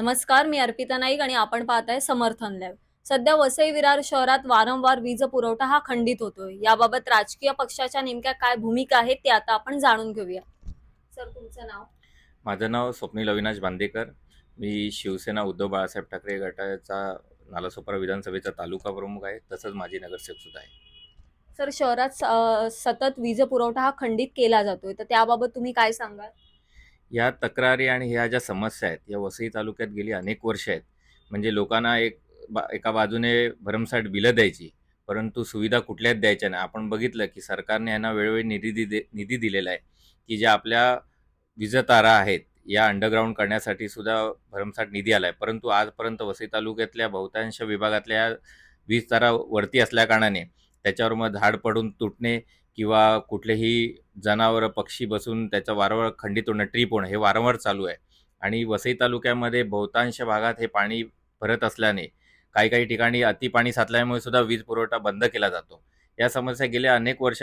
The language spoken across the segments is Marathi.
नमस्कार मी अर्पिता नाईक आणि आपण पाहताय समर्थन लॅब. सध्या वसई विरार शहरात वारंवार वीज पुरवठा हा खंडित होतोय. याबाबत राजकीय पक्षाच्या नेमक्या काय भूमिका आहेत ते आता आपण जाणून घेऊया. सर तुमचं नाव? माझं नाव स्वप्नील अविनाश बांदेकर. मी शिवसेना उद्धव बाळासाहेब ठाकरे गटाचा नालासोपारा विधानसभेचा तालुका प्रमुख आहे. तसंच माजी नगरसेवक सुद्धा आहे. सर शहरात अं, सतत वीज पुरवठा हा खंडित केला जातोय. तर त्याबाबत तुम्ही काय सांगाल? या तक्रारी आणि ह्या ज्या समस्या आहेत या वसई तालुक्यात गेली अनेक वर्ष आहेत. म्हणजे लोकांना एक बा एका बाजूने भरमसाठ बिलं द्यायची परंतु सुविधा कुठल्याच द्यायच्या नाही. आपण बघितलं की सरकारने यांना वेळोवेळी निधी दि निधी दिलेला आहे की ज्या आपल्या वीजतारा आहेत या अंडरग्राऊंड करण्यासाठी सुद्धा भरमसाठ निधी आला आहे परंतु आजपर्यंत वसई तालुक्यातल्या बहुतांश विभागातल्या वीज तारा वरती असल्याकारणाने त्याच्यावर मग झाड पडून तुटणे किंवा कुठलेही जनावर पक्षी बसून त्याचं वारंवार खंडित होणं ट्रीप होणं हे वारंवार चालू आहे. आणि वसई तालुक्यामध्ये बहुतांश भागात हे पाणी भरत असल्याने काही काही ठिकाणी अति पाणी साचल्यामुळे सुद्धा वीज पुरवठा बंद केला जातो. या समस्या गेल्या अनेक वर्ष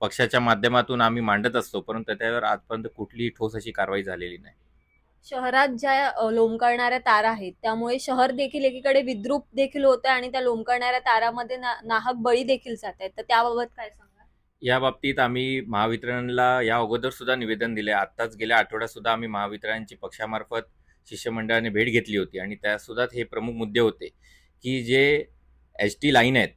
पक्षाच्या माध्यमातून आम्ही मांडत असतो परंतु त्यावर आजपर्यंत कुठलीही ठोस अशी कारवाई झालेली नाही. शहरात ज्या लोंबकळणाऱ्या तारा आहेत त्यामुळे शहर देखील एकीकडे विद्रूप देखील होत आहे आणि त्या लोंबकळणाऱ्या तारामध्ये ना- नाहक बळी देखील जात आहेत तर त्याबाबत काय सांग या बाबतीत आम्ही महावितरणला या अगोदर सुद्धा निवेदन दिले. आत्ताच गेल्या आठवड्यात सुद्धा आम्ही महावितरणची पक्षामार्फत शिष्यमंडळाने भेट घेतली होती आणि त्यासुद्धा हे प्रमुख मुद्दे होते की जे एच टी लाईन आहेत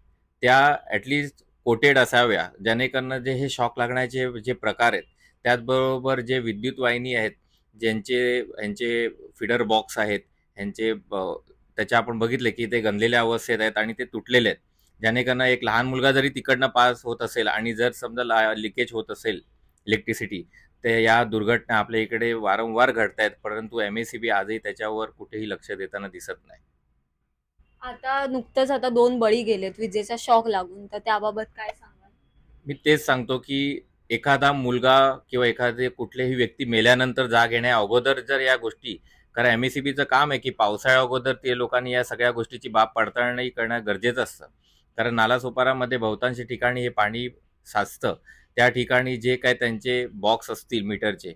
त्या ॲटलिस्ट कोटेड असाव्या. जेणेकरून जे हे शॉक लागण्याचे जे प्रकार आहेत त्याचबरोबर जे विद्युत वाहिनी आहेत ज्यांचे यांचे फिडर बॉक्स आहेत ह्यांचे ब- त्याच्या आपण बघितले की ते गंधलेल्या अवस्थेत आहेत आणि ते तुटलेले आहेत. जेणेकरून एक लहान मुलगा जरी तिकडनं पास होत असेल आणि जर समजा लिकेज होत असेल इलेक्ट्रिसिटी तर या दुर्घटना आपल्या इकडे वारंवार घडत आहेत परंतु एम एस सी बी आजही त्याच्यावर कुठेही लक्ष देताना दिसत नाही. आता नुकतंच आता दोन बळी गेलेत विजेचा शॉक लागून. तर त्याबाबत काय सांगाल? मी तेच सांगतो की एखादा मुलगा किंवा एखादे कुठलीही व्यक्ती मेल्यानंतर जाग येण्या अगोदर जर या गोष्टी कारण एम एस सी बीचं काम आहे की पावसाळ्या अगोदर ते लोकांनी या सगळ्या गोष्टीची बाब पडताळणी करणं गरजेचं असतं. कारण नालासोपारामध्ये बहुतांश ठिकाणी हे पाणी साचतं. त्या ठिकाणी जे काय त्यांचे बॉक्स असतील मीटरचे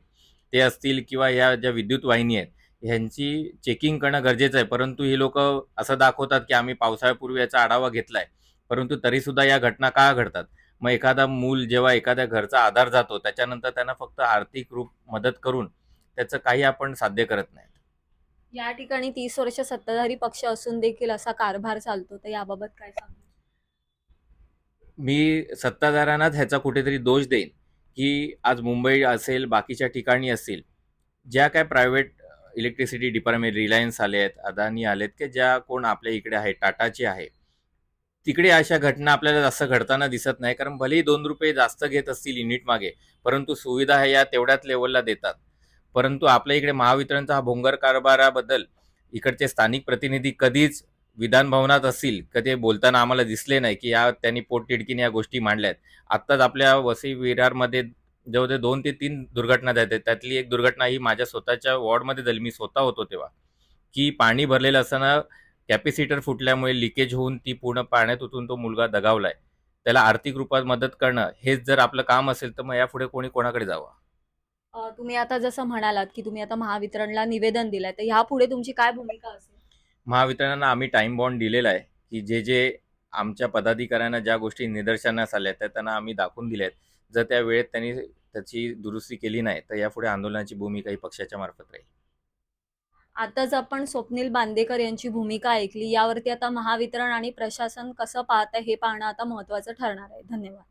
ते असतील किंवा या ज्या विद्युत वाहिनी आहेत ह्यांची चेकिंग करणं गरजेचं आहे. परंतु ही लोक असं दाखवतात की आम्ही पावसाळ्यापूर्वी याचा आढावा घेतलाय. परंतु तरीसुद्धा या घटना का घडतात? मग एखादा मूल जेव्हा एखाद्या घरचा आधार जातो त्याच्यानंतर त्यांना फक्त आर्थिक रूप मदत करून त्याचं काही आपण साध्य करत नाही या ठिकाणी तीस वर्ष सत्ताधारी पक्ष असून देखील असा कारभार चालतो. तर याबाबत काय सांगतो मी सत्ताधाऱ्यांनाच ह्याचा कुठेतरी दोष देईन की आज मुंबई असेल बाकीच्या ठिकाणी असेल ज्या काय प्रायव्हेट इलेक्ट्रिसिटी डिपार्टमेंट रिलायन्स आले आहेत अदानी आलेत की ज्या कोण आपल्या इकडे आहे टाटाची आहे तिकडे अशा घटना आपल्याला जास्त घडताना दिसत नाही कारण भलेही दोन रुपये जास्त घेत असतील युनिट मागे परंतु सुविधा ह्या तेवढ्याच लेवलला देतात. परंतु आपल्या इकडे महावितरणचा हा भोंगर कारभाराबद्दल इकडचे स्थानिक प्रतिनिधी कधीच विधान भवनात असतील ते बोलताना आम्हाला दिसले नाही की या त्यांनी पोटतिडकीने या गोष्टी मांडल्या आहेत आत्ताच आपल्या वसई विरारमध्ये ते दोन ते तीन दुर्घटना झाल्या आहेत. त्यातली एक दुर्घटना ही माझ्या स्वतःच्या वॉर्डमध्ये झाली. मी स्वतः होतो तेव्हा. की पाणी भरलेलं असताना कॅपॅसिटर फुटल्यामुळे लिकेज होऊन ती पूर्ण पाण्यात उतरून तो मुलगा दगावलाय. त्याला आर्थिक रूपात मदत करणं हेच जर आपलं काम असेल तर मग यापुढे कोणी कोणाकडे जावं? तुम्ही आता जसं म्हणालात की तुम्ही आता महावितरणला निवेदन दिलंय तर ह्यापुढे तुमची काय भूमिका असेल? महावितरणांना आम्ही टाईम बॉन्ड दिलेला आहे की जे जे आमच्या पदाधिकाऱ्यांना ज्या गोष्टी निदर्शनास आल्या त्या त्यांना आम्ही दाखवून दिल्या आहेत जर त्या वेळेत त्यांनी त्याची दुरुस्ती केली नाही तर यापुढे आंदोलनाची भूमिका ही पक्षाच्या मार्फत राहील. आताच आपण स्वप्नील बांदेकर यांची भूमिका ऐकली. यावरती आता महावितरण आणि प्रशासन कसं पाहत आहे हे पाहणं आता महत्वाचं ठरणार आहे. धन्यवाद.